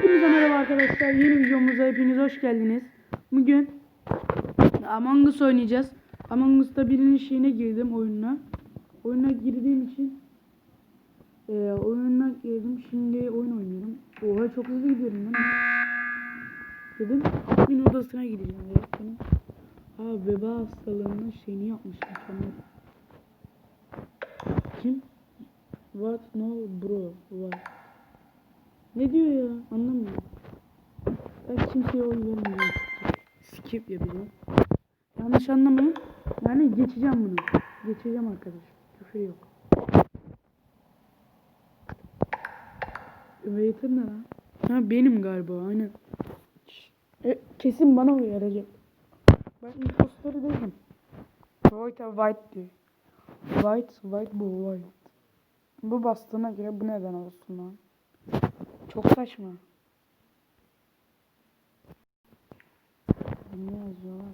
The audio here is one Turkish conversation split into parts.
Hepinize merhaba arkadaşlar. Yeni videomuza hepiniz hoş geldiniz. Bugün Among Us oynayacağız. Among Us'ta birinin şeyine girdim oyununa. Oyuna girdiğim için e, oyuna girdim. Şimdi oyun oynuyorum. Oha çok hızlı gidiyorum lan. Dedim admin odasına gideceğim. Evet, benim. Aa veba hastalığının şeyini yapmışlar. Kim? What no bro? What? Ne diyor ya? Anlamıyorum. Ben kimseye oy vermeyeceğim. Skip yapacağım. Yanlış anlamayın. Yani geçeceğim bunu. Geçeceğim arkadaş. Küfür yok. Waiter ne lan? Ha benim galiba aynen. E, kesin bana uyaracak. Ben imposterı değilim. White white diyor. White white bu white. Bu bastığına göre bu neden olsun lan? Çok saçma. Ne yazıyorlar?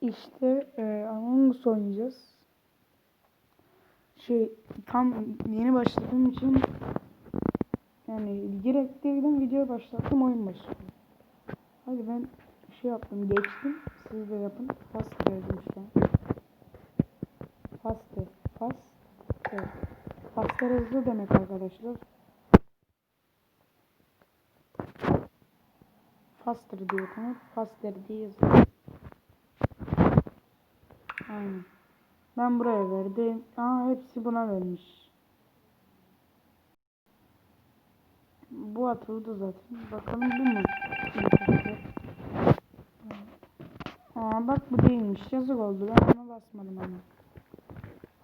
İşte e, Among Us oynayacağız. Şey tam yeni başladığım için yani direkt video başlattım oyun başladı. Hadi ben şey yaptım geçtim. Siz de yapın. Fast yazdım Faster hızlı demek arkadaşlar. Faster diyor tamam. Faster diye. Aynen. Ben buraya verdim. Aa hepsi buna vermiş. Bu atıldı zaten. Bakalım bu mu? Aa bak bu değilmiş. Yazık oldu. Ben ona basmadım ama.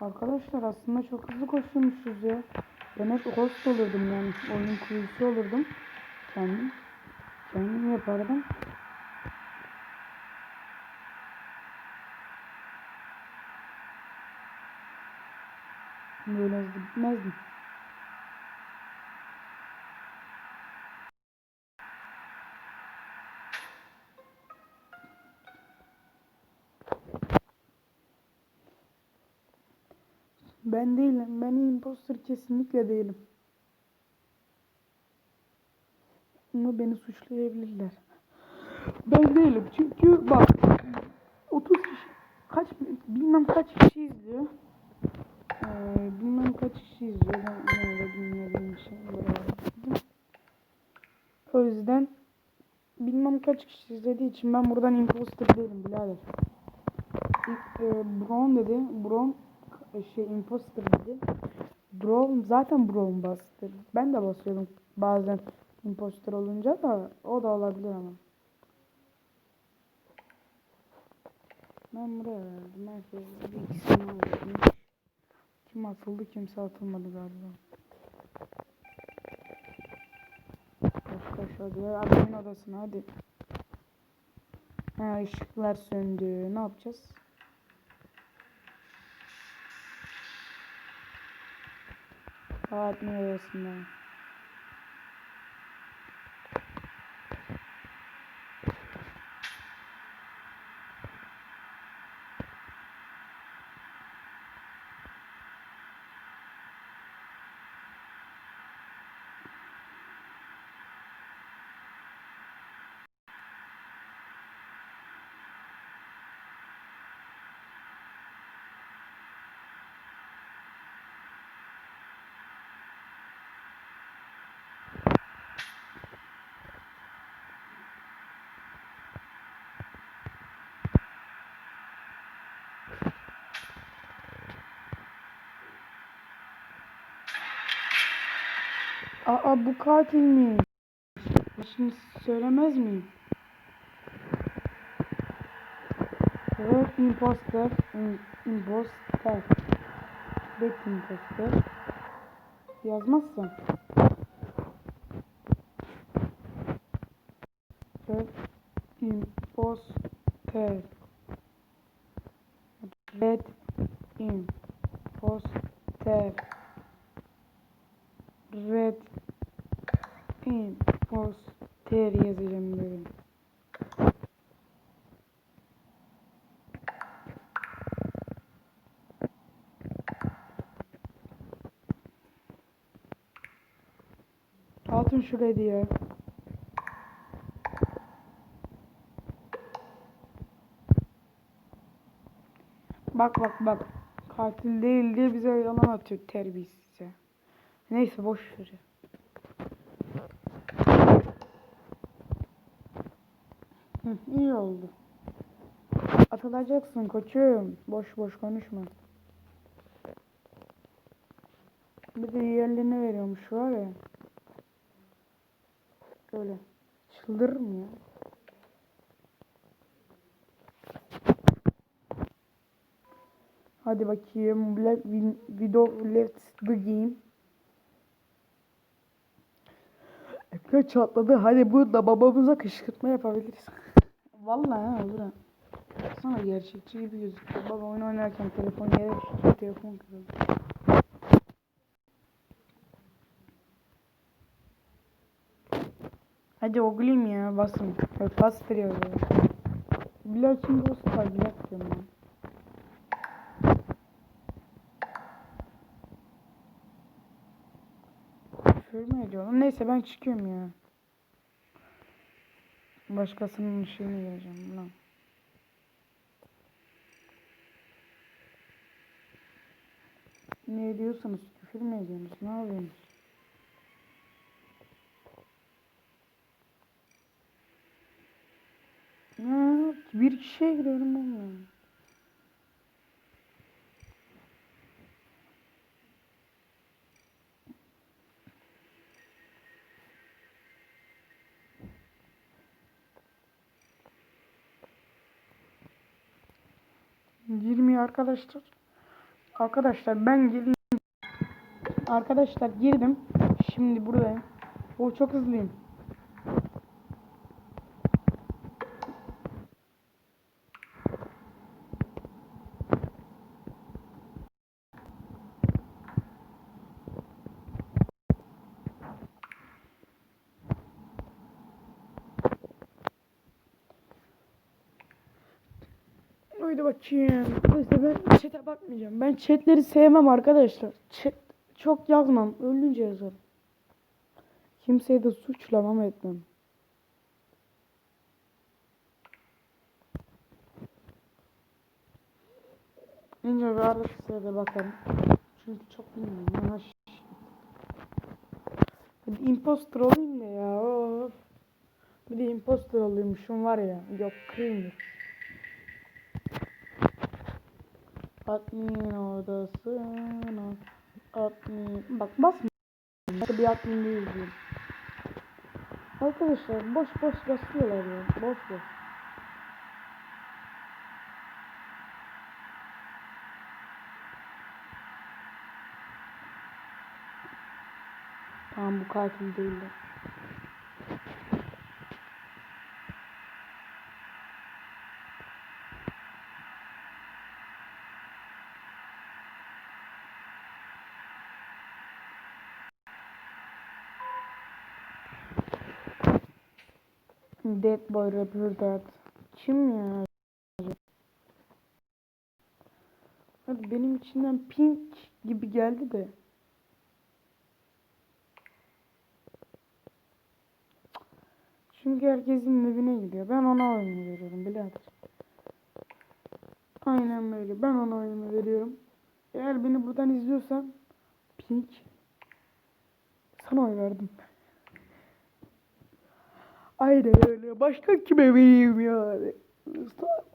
Arkadaşlar aslında çok hızlı koşuyormuşuz ya. Ben hep host olurdum yani. Oyun kurucusu olurdum. Kendim. Kendim yapardım. Böyle hızlı gitmezdim. Ben değilim. Ben imposter kesinlikle değilim. Ama beni suçlayabilirler. Ben değilim. Çünkü bak 30 kişi kaç bilmem kaç kişi izliyor. Ee, bilmem kaç kişi izliyor. Ben yine de bilmediğim için O yüzden bilmem kaç kişi izlediği için ben buradan imposter değilim birader. E, Brown dedi. Brown şey imposter dedi. Brown zaten Brown bastı. Ben de basıyorum bazen imposter olunca da o da olabilir ama. Ben buraya verdim. Herkes bir ikisini almış. Kim atıldı kimse atılmadı galiba. Koş koş hadi adamın odasına hadi. Ha ışıklar söndü. Ne yapacağız? Admin odasında. Aa bu katil mi? Şimdi söylemez miyim? Evet imposter. im- Imposter. Bet imposter. Yazmazsam. Evet imposter. Red imposter. Red imposter yazacağım böyle. Atın şuraya diye. Bak bak bak. Katil değil diye bize yalan atıyor terbiyesize. Neyse boş ver. iyi oldu. Atılacaksın koçum. Boş boş konuşma. Bir de yerlerine veriyormuş var ya. Böyle. Çıldırır mı ya? Hadi bakayım. Win- Widow let's the game. Ekran çatladı. Hadi bu da babamıza kışkırtma yapabiliriz. Vallahi ha olur ha. Sana gerçekçi gibi gözüküyor. Baba oyun oynarken telefon yere. Telefon kırıldı. Hadi oğlum ya basın. Yok bas veriyor ya. Bilal kim dost var Bilal diyorum ben. Küfür? Neyse ben çıkıyorum ya. Başkasının şeyine gireceğim lan. Ne ediyorsanız küfür mü ediyorsunuz? Ne yapıyorsunuz? Ha, bir kişiye ben ya. Girmiyor arkadaşlar. Arkadaşlar ben girdim. Arkadaşlar girdim. Şimdi buradayım. O çok hızlıyım. Haydi bakayım. Neyse ben chat'e bakmayacağım. Ben chat'leri sevmem arkadaşlar. Chat çok yazmam. Ölünce yazarım. Kimseyi de suçlamam etmem. İnce bir arada sırada bakarım. Çünkü çok bilmiyorum. Yavaş. Hadi imposter olayım da ya. Of. Bir de imposter oluyormuşum var ya. Yok kıyım Admin odasına admin bak basma bir admin değil diyorum. Arkadaşlar boş boş basıyorlar ya boş boş. Tamam bu katil değildi. Dead Boy Rapper Dead. Kim ya? Hadi benim içinden pink gibi geldi de. Çünkü herkesin evine gidiyor. Ben ona oyunu veriyorum birader. Aynen böyle. Ben ona oyunu veriyorum. Eğer beni buradan izliyorsan pink sana oy verdim. Aynen öyle. Başka kime vereyim ya?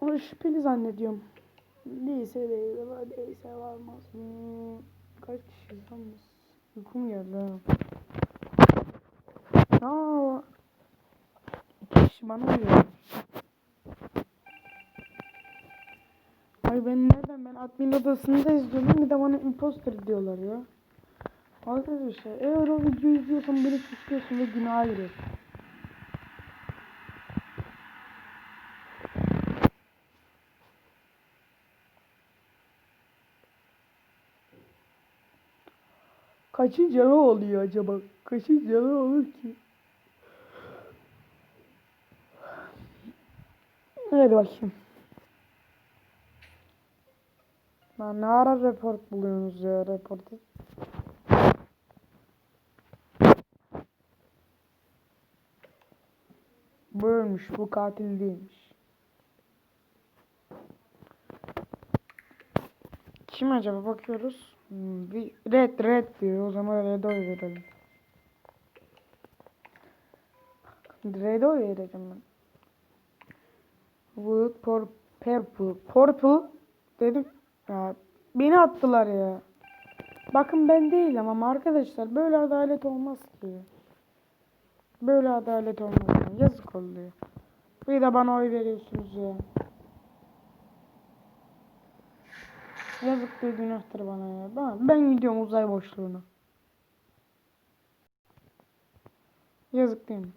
Onu şüpheli zannediyorum. Neyse değil neyse varmaz. Hmm, kaç kişi yalnız? Uykum geldi ha. Aa, iki kişi bana uyuyor. Ay ben nereden ben admin odasında izliyorum bir de bana imposter diyorlar ya. Arkadaşlar eğer o videoyu izliyorsan beni suçluyorsun ve günaha giriyorsun. Kaçın canı oluyor acaba? Kaçın canı olur ki? Hadi bakayım. Lan ne ara report buluyorsunuz ya reportu? Buymuş bu katil değilmiş. Kim acaba bakıyoruz? Bir red red diyor. O zaman red oy verelim. Red oy ben. Wood por purple. Purple dedim. Ya beni attılar ya. Bakın ben değilim ama arkadaşlar böyle adalet olmaz ki. Böyle adalet olmaz. ya. Yazık oluyor. Bir de bana oy veriyorsunuz ya. Yazık bir günahtır bana ya. Ben, ben gidiyorum uzay boşluğuna. Yazık değil mi?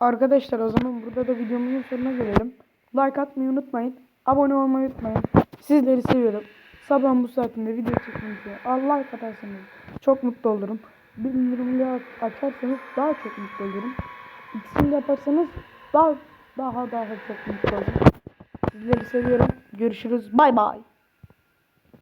Arkadaşlar o zaman burada da videomuzun sonuna gelelim. Like atmayı unutmayın. Abone olmayı unutmayın. Sizleri seviyorum. Sabah bu saatinde video çekmenizi Allah like atarsanız çok mutlu olurum. Bildirimleri açarsanız daha çok mutlu olurum. İkisini yaparsanız daha daha daha çok mutlu olurum. Sizleri seviyorum. Görüşürüz. Bay bay.